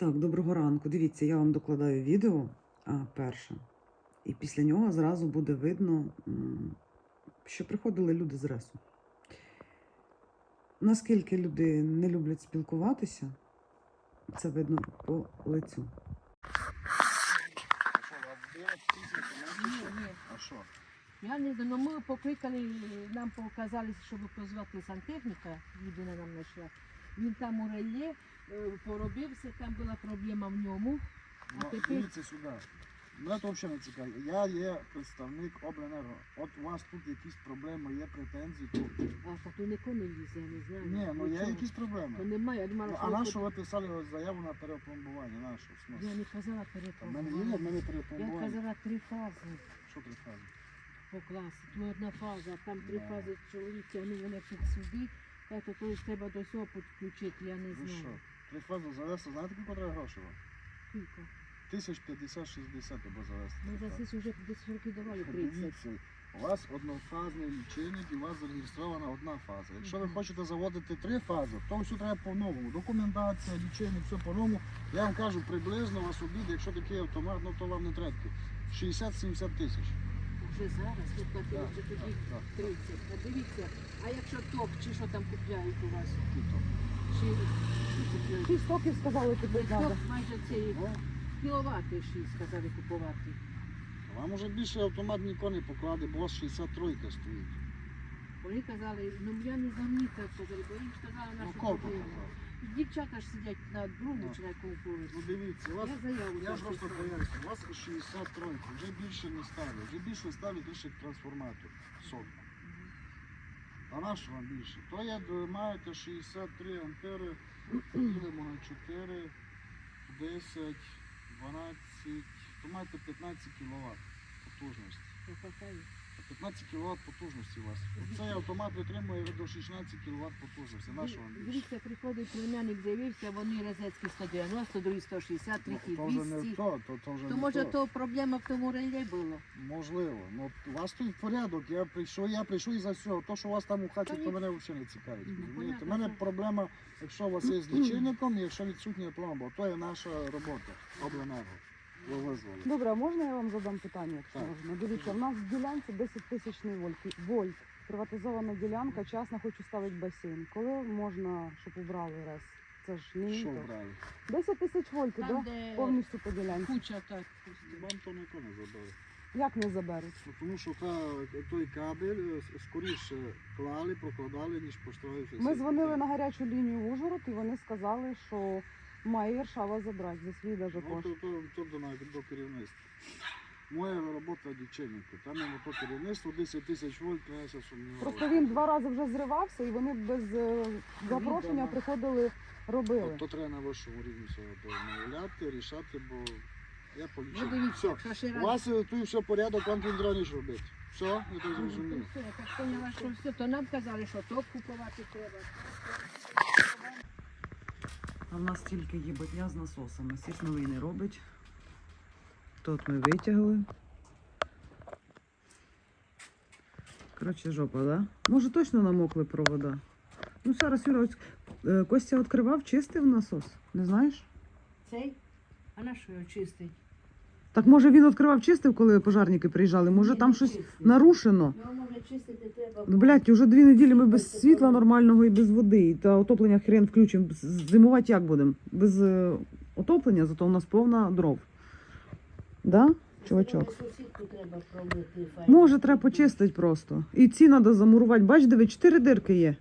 Так, доброго ранку. Дивіться, я вам докладаю відео а, перше, і після нього зразу буде видно, що приходили люди з ресу. Наскільки люди не люблять спілкуватися, це видно по лицю. Я не знаю, ну ми покликали, нам показали, щоб позвати сантехніка, людина нам знайшла. Він там у реле е, поробився, там була проблема в ньому. А Ну, тепер- дивіться сюди. Мене це взагалі не цікаво. Я є представник обленерго. От у вас тут якісь проблеми, є претензії. То... А то не лізе, я не знаю. Ні, ну є якісь То немає, я думала, Ну, а на що ви писали заяву на перепломбування? На що? В смислі? Я не казала В мене є, в перепломбування. мене Я перепломбування. казала три фази Що три фази? по класу. Тут одна фаза, а там три Да. фази чоловік тягнув мене тут сюди. Так, то тобто треба до цього підключити, я не Ви що? знаю. Три завести, знаєте, скільки треба грошей? вам? Скільки? Тисяч 50-60 або завести. Ми за фази. сесію вже 10 років давали 30. Дивіться, у вас однофазний лічильник і у вас зареєстрована одна фаза. Якщо ви Мгм. хочете заводити три фази, то все треба по-новому. Документація, лічильник, все по-новому. Я вам кажу, приблизно вас обійде, якщо такий автомат, ну то вам не треба. 60-70 тисяч. Вже зараз, ви платили вже тоді так, 30. А дивіться, а якщо топ, чи що там купляють у вас? Чи що купляють? Шість років сказали, тобі Топ майже цієї Ну, кіловати 6 сказали купувати. вам уже більше автомат ніхто не покладе, бо у вас 63 стоїть. Вони казали, ну я не замітив, сказали, бо їм сказали Ну, нашу проблему. показав? Дівчата ж сидять на другому чи на якому Ну дивіться, у вас Я заяву Я просто писала. поясню, у вас 63, вже більше не ставлять, вже більше ставлять лише трансформатор, сотку. А на що вам більше? То я д- маєте 63 ампери, ділимо на 4, 10, 12, то маєте 15 кВт потужності. 15 кВт потужності у вас. Цей автомат витримує до 16 кВт потужності. На що вам більше? Дивіться, приходить племянник, дивився, вони розецькі 190, другі 160, Ну, треті то вже не 200. то, то, то вже То не може то. проблема в тому реле була? Можливо. Ну у вас тут порядок. Я прийшов, я прийшов із-за всього. То, що у вас там у хаті, то мене взагалі не цікавить. Розумієте? У мене проблема, якщо у вас є з лічильником, і якщо відсутня пломба, то є наша робота. Обленерго. Ви. Добре, а можна я вам задам питання, якщо Так. можна? Дивіться, в нас в ділянці 10 тисячний вольт. вольт. Приватизована ділянка, частна, хочу ставити басейн. Коли можна, щоб убрали раз? Це ж не Що міто. брали? 10 тисяч вольтів, Там, да? де повністю по ділянці. куча так. Вам то ніхто не забере. Як не заберуть? Ну, Тому що та, той кабель е, с- скоріше клали, прокладали, ніж построївся. Ми дзвонили на гарячу лінію в Ужгород і вони сказали, що має Варшава забрати за свій даже Ну, кошт. то, то, то до, на- до керівництва. Моя робота лічильника. Там є то керівництво 10 тисяч вольт, я ся сумніваюся. Просто він два рази вже зривався і вони без е, запрошення приходили, робили. То треба на вашому рівні все домовляти, рішати, бо я Ну дивіться, Все. ще У раз. вас е, тут все порядок, вам тут треба робити. Все, я так Ну, зрозумів. все, Я так поняла, що все, то нам казали, що топ купувати треба. А в нас тільки є батня з насосами. Сісновий не робить. Тут ми витягли. Коротше, жопа, да? Може точно намокли провода? Ну, зараз Юра, ось, е, Костя відкривав, чистив насос. Не знаєш? Цей? А на що його чистить? Так може він відкривав, чистив, коли пожарники приїжджали? Може там щось нарушено? Його може чистити треба. Ну, уже дві неділі ми без світла нормального і без води. Та отоплення хрен включимо. Зимувати як будемо? Без е, отоплення, зато у нас повна дров. Да? Чувачок. Сусідку треба промити. файно. Може, треба почистити просто. І ці треба замурувати. Бач, диви, чотири дирки є.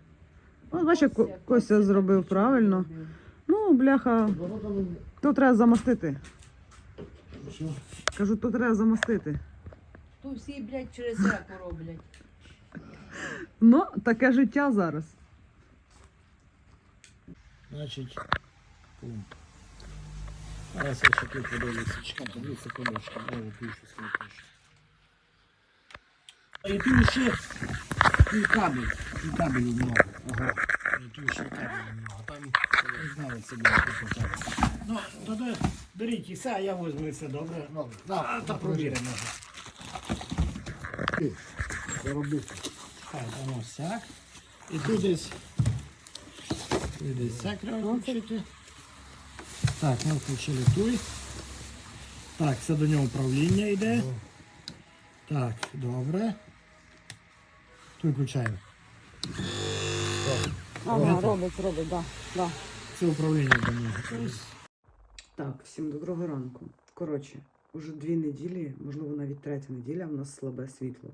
От бач, як Ко- Костя зробив правильно. Ну, бляха, то треба замастити. Кажу, то треба замастити. То всі, блядь, через раку роблять. Ну, таке життя зараз. Значить, пум. Зараз я ще тут подивлюся. Чекайте, дві секундочки, знову пишу свою пишу. І тут ще і кабель, і кабель много. Ага. І тут ще кабель много. Там знаю, це буде. Ну, тоді беріть і все, а я візьму все добре. Добре. Да, та провіримо. Заробити. Так, воно сяк. І тут десь. І десь сяк треба включити. Так, ми включили той. Так, це до нього управління йде. Так, добре. Той включаємо. Ага, робить, робить, да, да. Це управління до нього. Так, всім доброго ранку. Коротше, уже дві неділі, можливо, навіть третя неділя, в нас слабе світло.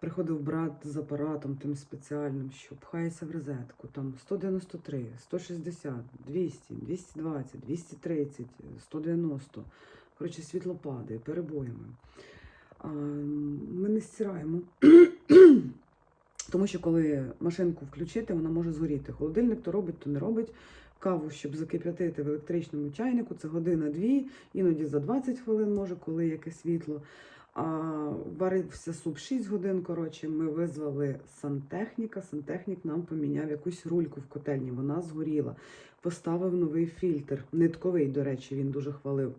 Приходив брат з апаратом тим спеціальним, що пхається в розетку. Там 193, 160, 200, 220, 230, 190. Коротше, світло падає перебоями. А, ми не стираємо. Тому що коли машинку включити, вона може згоріти. Холодильник то робить, то не робить. Каву, щоб закип'ятити в електричному чайнику, це година-дві, іноді за 20 хвилин, може, коли яке світло. А варився суп 6 годин. Коротше, ми визвали сантехніка. Сантехнік нам поміняв якусь рульку в котельні. Вона згоріла. Поставив новий фільтр. Нитковий, до речі, він дуже хвалив.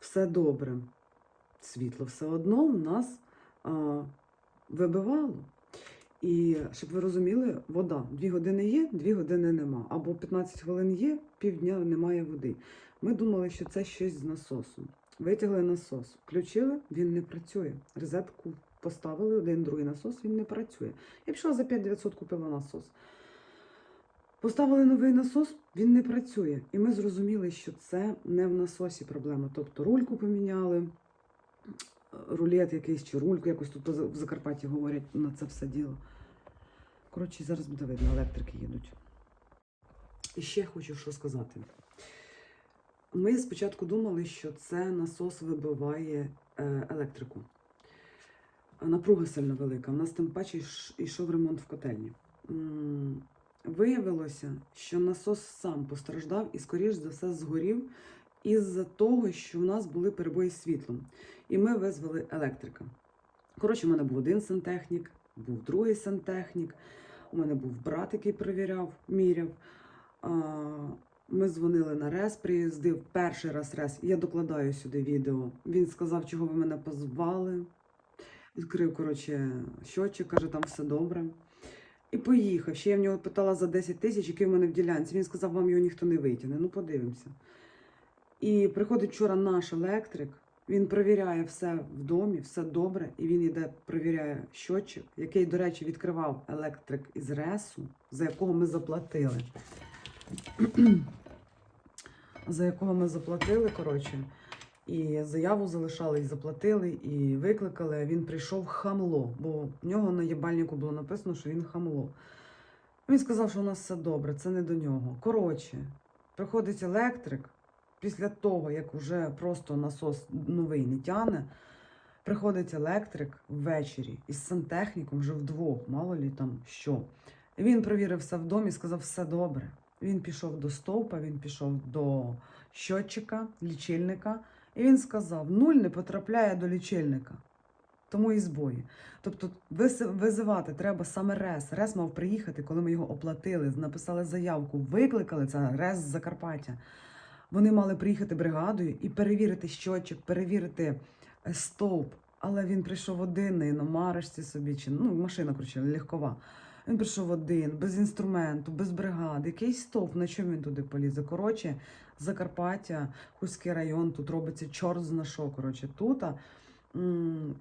Все добре. Світло все одно в нас а, вибивало. І щоб ви розуміли, вода. Дві години є, дві години нема. Або 15 хвилин є, півдня немає води. Ми думали, що це щось з насосом. Витягли насос, включили, він не працює. Розетку поставили, один другий насос, він не працює. Я пішла за 5900 купила насос. Поставили новий насос, він не працює. І ми зрозуміли, що це не в насосі проблема. Тобто рульку поміняли, рулет якийсь чи рульку, якось тут в Закарпатті говорять на це все діло. Коротше, зараз буде видно, електрики їдуть. І ще хочу що сказати. Ми спочатку думали, що це насос вибиває е, електрику. Напруга сильно велика. У нас тим паче йшов ремонт в котельні. Виявилося, що насос сам постраждав і, скоріш за все, згорів із-за того, що в нас були перебої з світлом. І ми визвали електрика. Коротше, у мене був один сантехнік, був другий сантехнік. У мене був брат, який перевіряв, міряв. Ми дзвонили на РЕС, приїздив перший раз РЕС. Я докладаю сюди відео. Він сказав, чого ви мене позвали. Відкрив, коротше, щочик, каже, там все добре. І поїхав. Ще я в нього питала за 10 тисяч, який в мене в ділянці. Він сказав, вам його ніхто не витягне. Ну, подивимося. І приходить вчора наш електрик. Він перевіряє все в домі, все добре, і він іде, перевіряє щотчик, який, до речі, відкривав електрик із ресу, за якого ми заплатили. за якого ми заплатили, коротше. І заяву залишали, і заплатили, і викликали. Він прийшов хамло, бо в нього на єбальнику було написано, що він хамло. Він сказав, що у нас все добре, це не до нього. Коротше, приходить електрик, після того, як вже просто насос новий не тяне, приходить електрик ввечері із сантехніком вже вдвох, мало лі там що. Він провірив все в домі, сказав, все добре. Він пішов до стовпа, він пішов до щотчика, лічильника, і він сказав: нуль не потрапляє до лічильника. Тому і збої. Тобто визивати треба саме РЕС. РЕС мав приїхати, коли ми його оплатили, написали заявку, викликали це РЕС з Закарпаття. Вони мали приїхати бригадою і перевірити щотчик, перевірити е, стовп. Але він прийшов один на іномарочці собі, чи ну, машина, коротше, легкова. Він прийшов один, без інструменту, без бригади. Якийсь стовп, на чому він туди полізе? Коротше, Закарпаття, Хуський район, тут робиться чорт зна що. Коротше, тут.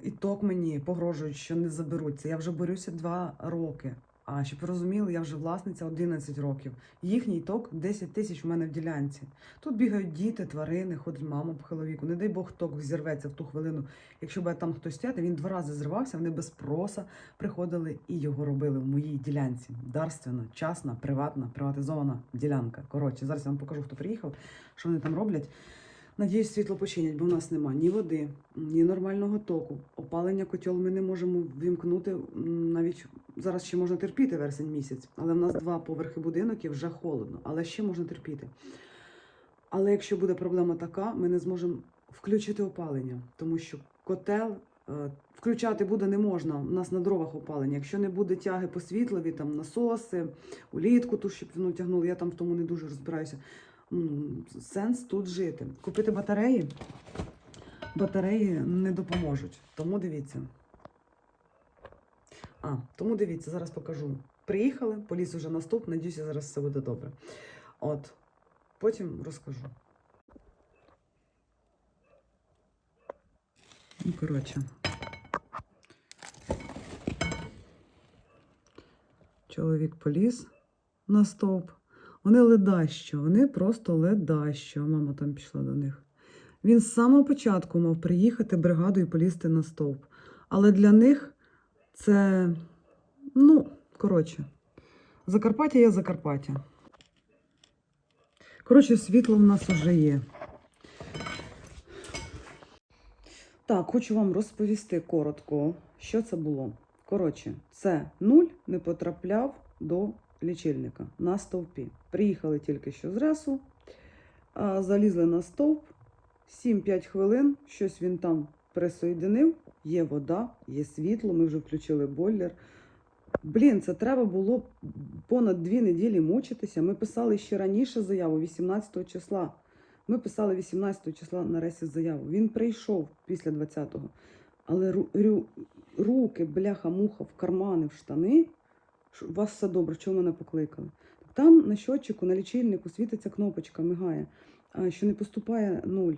І ток мені погрожують, що не заберуться. Я вже борюся два роки. А щоб розуміли, я вже власниця 11 років. Їхній ток 10 тисяч у мене в ділянці. Тут бігають діти, тварини, ходить мама похилого віку. Не дай Бог ток зірветься в ту хвилину. Якщо б там хтось стояти, він два рази зривався, вони без спроса приходили і його робили в моїй ділянці. Дарственна, частна, приватна, приватизована ділянка. Коротше, зараз я вам покажу, хто приїхав, що вони там роблять. Надіюсь, світло починять, бо в нас немає ні води, ні нормального току. Опалення котел ми не можемо вімкнути. Навіть зараз ще можна терпіти вересень місяць, але в нас два поверхи будинок і вже холодно, але ще можна терпіти. Але якщо буде проблема така, ми не зможемо включити опалення, тому що котел е, включати буде не можна. У нас на дровах опалення. Якщо не буде тяги по світлові, там насоси, улітку, ту, щоб воно тягнуло, я там в тому не дуже розбираюся. Сенс тут жити. Купити батареї. Батареї не допоможуть. Тому дивіться. А, тому дивіться, зараз покажу. Приїхали, поліс уже наступ, надіюся, зараз все буде добре. От. Потім розкажу. Ну, коротше. Чоловік поліз на стовп. Вони ледащо, вони просто ледащо. Мама там пішла до них. Він з самого початку мав приїхати бригадою і полізти на стовп. Але для них це, ну, коротше, Закарпаття є Закарпаття. Коротше, світло в нас вже є. Так, хочу вам розповісти коротко, що це було. Коротше, це нуль не потрапляв до лічильника на стовпі. Приїхали тільки що з ресу, залізли на стовп, 7-5 хвилин, щось він там присоєдинив, є вода, є світло, ми вже включили бойлер. Блін, це треба було понад дві неділі мучитися. Ми писали ще раніше заяву, 18 числа. Ми писали 18 числа на ресі заяву. Він прийшов після 20-го. Але ру, рю, руки, бляха-муха в кармани, в штани. Вас все добре, чого мене покликали? Там на щотчику, на лічильнику світиться кнопочка, мигає, що не поступає нуль.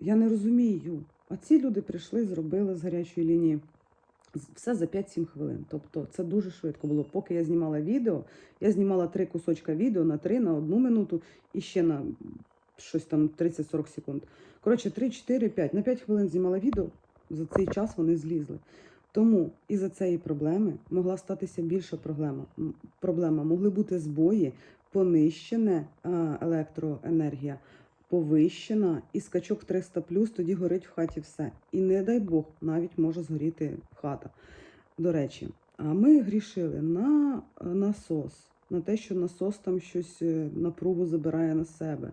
Я не розумію. А ці люди прийшли, зробили з гарячої лінії все за 5-7 хвилин. Тобто це дуже швидко було. Поки я знімала відео, я знімала три кусочка відео на 3, на одну минуту і ще на щось там 30-40 секунд. Коротше, 3, 4, 5. На 5 хвилин знімала відео, за цей час вони злізли. Тому із-за цієї проблеми могла статися більша проблема. Проблема. Могли бути збої, понищена електроенергія, повищена, і скачок 300 тоді горить в хаті все. І не дай Бог, навіть може згоріти хата. До речі, а ми грішили на насос, на те, що насос там щось е, напругу забирає на себе,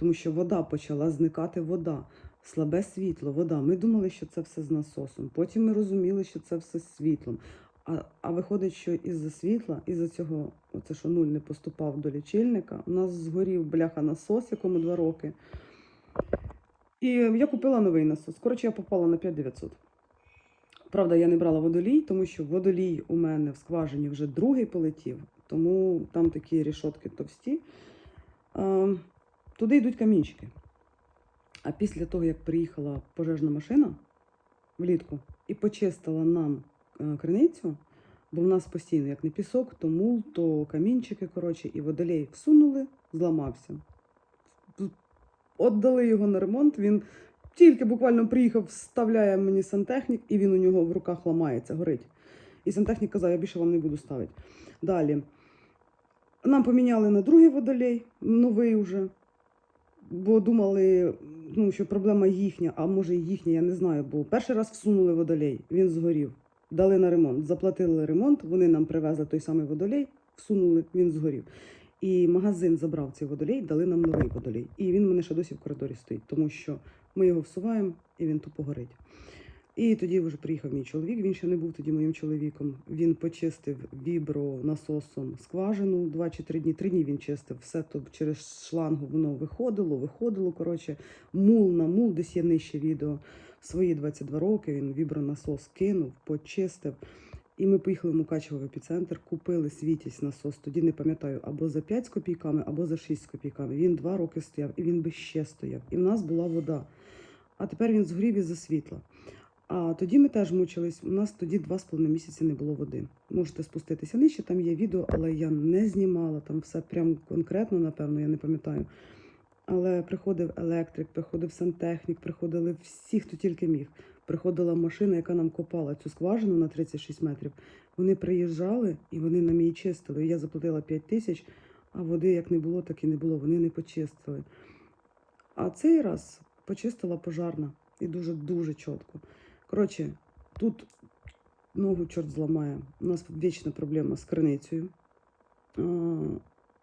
тому що вода почала зникати вода. Слабе світло, вода. Ми думали, що це все з насосом. Потім ми розуміли, що це все з світлом. А, а виходить, що із-за світла, із-за цього, оце що нуль не поступав до лічильника, у нас згорів бляха насос, якому два роки. І я купила новий насос. Коротше, я попала на 5900. Правда, я не брала водолій, тому що водолій у мене в скважині вже другий полетів, тому там такі рішотки товсті. Туди йдуть камінчики. А після того, як приїхала пожежна машина влітку і почистила нам е, криницю, бо в нас постійно, як не пісок, то мул, то камінчики, коротше, і водолей всунули, зламався. Отдали його на ремонт. Він тільки буквально приїхав, вставляє мені сантехнік, і він у нього в руках ламається, горить. І сантехнік казав, я більше вам не буду ставити. Далі. Нам поміняли на другий водолей, новий уже. Бо думали, ну, що проблема їхня, а може і їхня, я не знаю. Бо перший раз всунули водолей, він згорів. Дали на ремонт, заплатили ремонт, вони нам привезли той самий водолей, всунули, він згорів. І магазин забрав цей водолей, дали нам новий водолей. І він в мене ще досі в коридорі стоїть, тому що ми його всуваємо і він тупо горить. І тоді вже приїхав мій чоловік. Він ще не був тоді моїм чоловіком. Він почистив вібро насосом скважину два чи три дні. Три дні він чистив. Все то через шлангу воно виходило, виходило. Коротше, мул на мул, десь є нижче відео. Свої 22 роки він вібронасос кинув, почистив. І ми поїхали в Мукачево епіцентр, купили світість насос. Тоді не пам'ятаю, або за 5 з копійками, або за 6 з копійками. Він два роки стояв, і він би ще стояв. І в нас була вода. А тепер він згорів із-за світла. А тоді ми теж мучились. У нас тоді два з половиною місяці не було води. Можете спуститися нижче, там є відео, але я не знімала. Там все прям конкретно, напевно, я не пам'ятаю. Але приходив електрик, приходив сантехнік, приходили всі, хто тільки міг. Приходила машина, яка нам копала цю скважину на 36 метрів. Вони приїжджали і вони нам її чистили. Я заплатила 5 тисяч, а води як не було, так і не було. Вони не почистили. А цей раз почистила пожарна і дуже-дуже чітко. Коротше, тут ногу чорт зламає. У нас вічна проблема з криницею.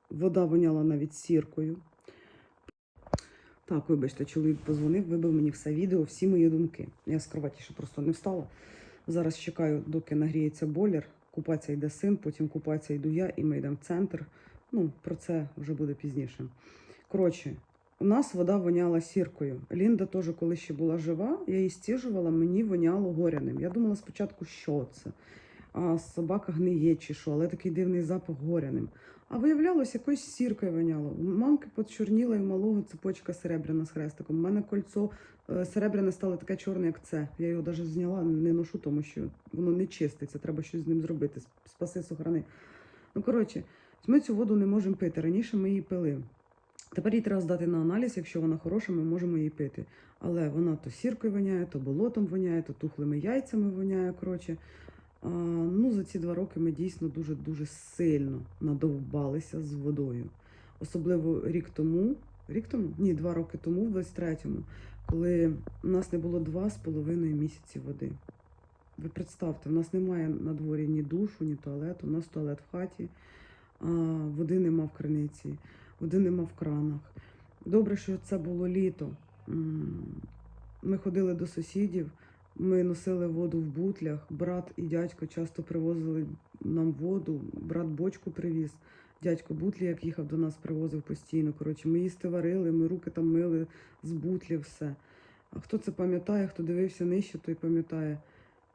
Вода воняла навіть сіркою. Так, вибачте, чоловік позвонив, вибив мені все відео, всі мої думки. Я з кроваті ще просто не встала. Зараз чекаю, доки нагріється бойлер. Купатися йде син, потім купатися йду я, і ми йдемо в центр. Ну, про це вже буде пізніше. Коротше, у нас вода воняла сіркою. Лінда теж, коли ще була жива, я її стіжувала, мені воняло горяним. Я думала спочатку, що це. А собака гниє чи що, але такий дивний запах горяним. А виявлялося, якоюсь сіркою воняло. У мамки почорніла і малого цепочка серебряна з хрестиком. У мене кольцо е, серебряне стало таке чорне, як це. Я його навіть зняла, не ношу, тому що воно не чиститься, треба щось з ним зробити. Спаси, сохрани. Ну, коротше, ми цю воду не можемо пити. Раніше ми її пили. Тепер її треба здати на аналіз, якщо вона хороша, ми можемо її пити. Але вона то сіркою воняє, то болотом воняє, то тухлими яйцями воняє. Коротше. А, ну, за ці два роки ми дійсно дуже-дуже сильно надовбалися з водою. Особливо рік тому, рік тому? Ні, два роки тому, в 23-му, коли у нас не було два з половиною місяці води. Ви представте, в нас немає на дворі ні душу, ні туалету, у нас туалет в хаті, а води нема в криниці, води нема в кранах. Добре, що це було літо. Ми ходили до сусідів, ми носили воду в бутлях. Брат і дядько часто привозили нам воду. Брат бочку привіз. Дядько бутлі, як їхав до нас, привозив постійно. Коротше, ми їсти варили, ми руки там мили з бутлів, все. А хто це пам'ятає, хто дивився нижче, той пам'ятає.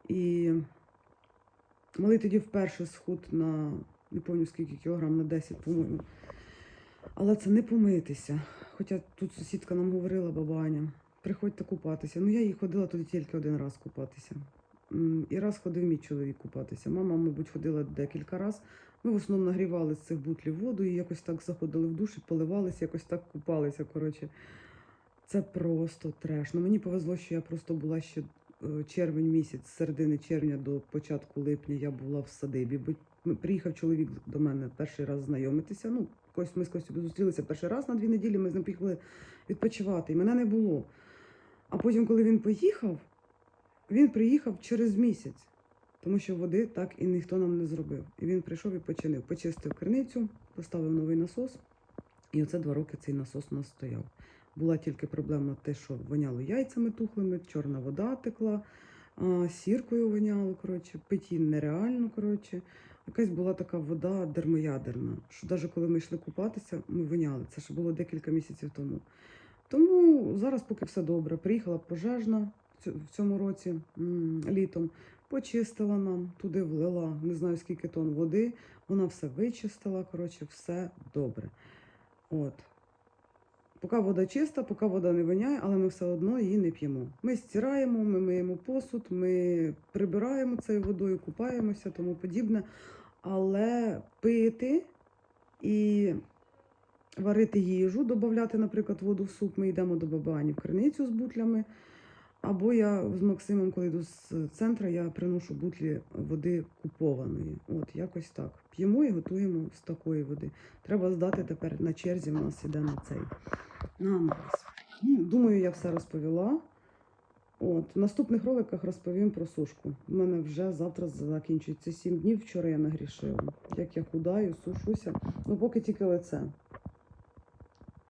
І малий тоді вперше схуд на не пам'ятаю скільки кілограм, на 10, по-моєму. Але це не помитися. Хоча тут сусідка нам говорила, баба Аня, приходьте купатися. Ну, я їй ходила туди тільки один раз купатися. І раз ходив мій чоловік купатися. Мама, мабуть, ходила декілька разів. Ми в основному нагрівали з цих бутлів воду і якось так заходили в душ поливалися, якось так купалися. Коротше, це просто треш. Ну, мені повезло, що я просто була ще е, червень місяць, з середини червня до початку липня я була в садибі. Бо приїхав чоловік до мене перший раз знайомитися. Ну, ми з Костю зустрілися перший раз на дві неділі. Ми з ним поїхали відпочивати, і мене не було. А потім, коли він поїхав, він приїхав через місяць, тому що води так і ніхто нам не зробив. І він прийшов і починив. Почистив криницю, поставив новий насос. І оце два роки цей насос у нас стояв. Була тільки проблема те, що воняло яйцями тухлими, чорна вода текла, сіркою воняло, коротше, питі нереально, коротше. Якась була така вода дермоядерна, що навіть коли ми йшли купатися, ми виняли. Це ще було декілька місяців тому. Тому зараз поки все добре. Приїхала пожежна в цьому році літом, почистила нам, туди влила не знаю скільки тонн води. Вона все вичистила. Коротше, все добре. От. Поки вода чиста, поки вода не воняє, але ми все одно її не п'ємо. Ми стираємо, ми миємо посуд, ми прибираємо цією водою, купаємося, тому подібне. Але пити і варити їжу, додати, наприклад, воду в суп, ми йдемо до бабані в криницю з бутлями. Або я з Максимом, коли йду з центру, я приношу бутлі води купованої. От якось так. П'ємо і готуємо з такої води. Треба здати тепер на черзі. В нас іде на цей на аналіз. Ну, Думаю, я все розповіла. От, в наступних роликах розповім про сушку. У мене вже завтра закінчується 7 днів. Вчора я нагрішила. Як я худаю, сушуся. Ну, поки тільки лице.